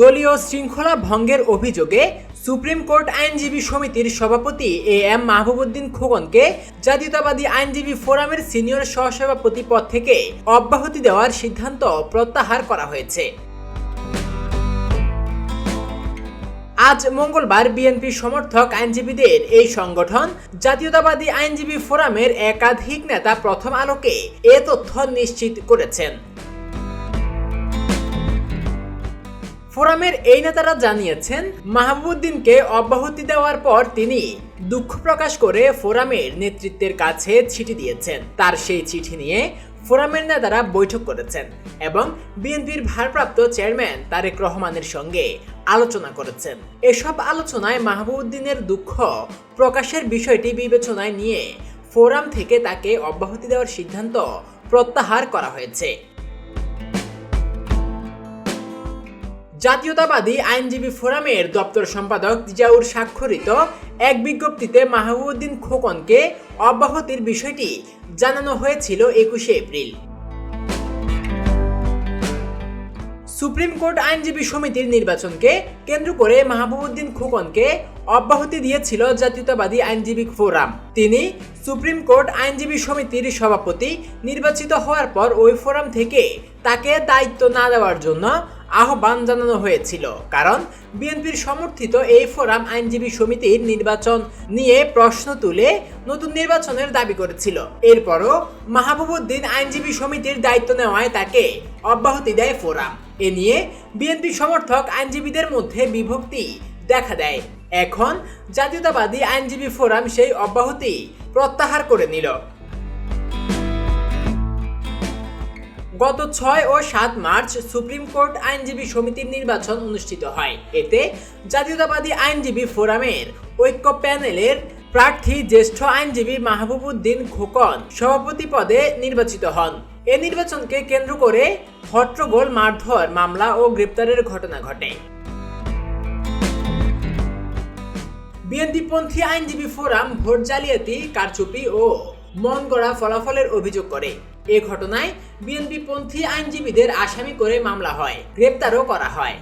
দলীয় শৃঙ্খলা ভঙ্গের অভিযোগে সুপ্রিম কোর্ট আইনজীবী সমিতির সভাপতি এ এম মাহবুবুদ্দিন খোকনকে জাতীয়তাবাদী আইনজীবী ফোরামের সিনিয়র সহসভাপতি পদ থেকে অব্যাহতি দেওয়ার সিদ্ধান্ত প্রত্যাহার করা হয়েছে। আজ মঙ্গলবার বিএনপি সমর্থক আইনজীবীদের এই সংগঠন জাতীয়তাবাদী আইনজীবী ফোরামের একাধিক নেতা প্রথম আলোকে এ তথ্য নিশ্চিত করেছেন। ফোরামের এই নেতারা জানিয়েছেন মাহবুবুদ্দিনকে অব্যাহতি দেওয়ার পর তিনি দুঃখ প্রকাশ করে ফোরামের নেতৃত্বের কাছে চিঠি দিয়েছেন। তার সেই চিঠি নিয়ে ফোরামের নেতারা বৈঠক করেছেন এবং বিএনপির ভারপ্রাপ্ত চেয়ারম্যান তারেক রহমানের সঙ্গে আলোচনা করেছেন। এসব আলোচনায় মাহবুবুদ্দিনের দুঃখ প্রকাশের বিষয়টি বিবেচনায় নিয়ে ফোরাম থেকে তাকে অব্যাহতি দেওয়ার সিদ্ধান্ত প্রত্যাহার করা হয়েছে। জাতীয়তাবাদী আইনজীবী ফোরামের দপ্তর সম্পাদক জিয়াউর স্বাক্ষরিত এক বিজ্ঞপ্তিতে মাহবুবুদ্দিন খোকনকে অব্যাহতির বিষয়টি জানানো হয়েছিল একুশে এপ্রিল। সুপ্রিম কোর্ট আইনজীবী সমিতির নির্বাচনকে কেন্দ্র করে মাহবুবুদ্দিন খোকনকে অব্যাহতি দিয়েছিল জাতীয়তাবাদী আইনজীবী ফোরাম। তিনি সুপ্রিম কোর্ট আইনজীবী সমিতির সভাপতি নির্বাচিত হওয়ার পর ওই ফোরাম থেকে তাকে দায়িত্ব না দেওয়ার জন্য আহ্বান জানানো হয়েছিল। কারণ বিএনপির সমর্থিত এই ফোরাম আইনজীবী সমিতির নির্বাচন নিয়ে প্রশ্ন তুলে নতুন নির্বাচনের দাবি করেছিল। এরপরও মাহবুবুদ্দিন আইনজীবী সমিতির দায়িত্ব নেওয়ায় তাকে অব্যাহতি দেয় ফোরাম। এ নিয়ে বিএনপি সমর্থক আইনজীবীদের মধ্যে বিভক্তি দেখা দেয়। এখন জাতীয়তাবাদী আইনজীবী ফোরাম সেই অব্যাহতি প্রত্যাহার করে নিল। গত ছয় ও সাত মার্চ সুপ্রিম কোর্ট আইনজীবী সমিতির নির্বাচন অনুষ্ঠিত হয়। এতে জাতীয়তাবাদী আইনজীবী ফোরামের ঐক্য প্যানেলের প্রার্থী জ্যেষ্ঠ আইনজীবী মাহবুবুদ্দিন খোকন সভাপতি পদে নির্বাচিত হন। এ নির্বাচনকে কেন্দ্র করে হট্টগোল, মারধর, মামলা ও গ্রেপ্তারের ঘটনা ঘটে। বিএনপিপন্থী আইনজীবী ফোরাম ভোট জালিয়াতি, কারচুপি ও মন গড়া ফলাফলের অভিযোগ করে। এ ঘটনায় বিএনপিপন্থী আইনজীবীদের আসামি করে মামলা হয়, গ্রেপ্তারও করা হয়।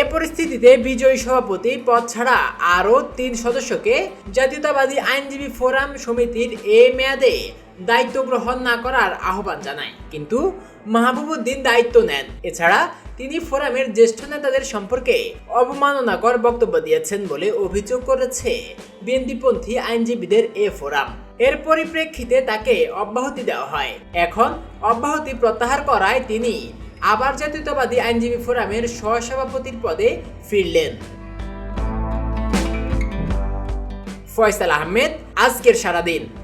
এ পরিস্থিতিতে বিজয়ী সভাপতি পদ ছাড়া আরও তিন সদস্যকে জাতীয়তাবাদী আইনজীবী ফোরাম সমিতির এ মেয়াদে দায়িত্ব গ্রহণ না করার আহ্বান জানায়, কিন্তু মাহবুবুদ্দিন দায়িত্ব নেন। এছাড়া তিনি ফোরামের জ্যেষ্ঠ নেতাদের সম্পর্কে অবমাননাকর বক্তব্য দিয়েছেন বলে অভিযোগ করেছে বিএনপিপন্থী আইনজীবীদের এ ফোরাম। এর পরিপ্রেক্ষিতে তাকে অব্যাহতি দেওয়া হয়। এখন অব্যাহতি প্রত্যাহার করায় তিনি আবার জাতীয়তাবাদী আইনজীবী ফোরামের সহসভাপতির পদে ফিরলেন। ফয়সাল আহমেদ, আজকের সারাদিন।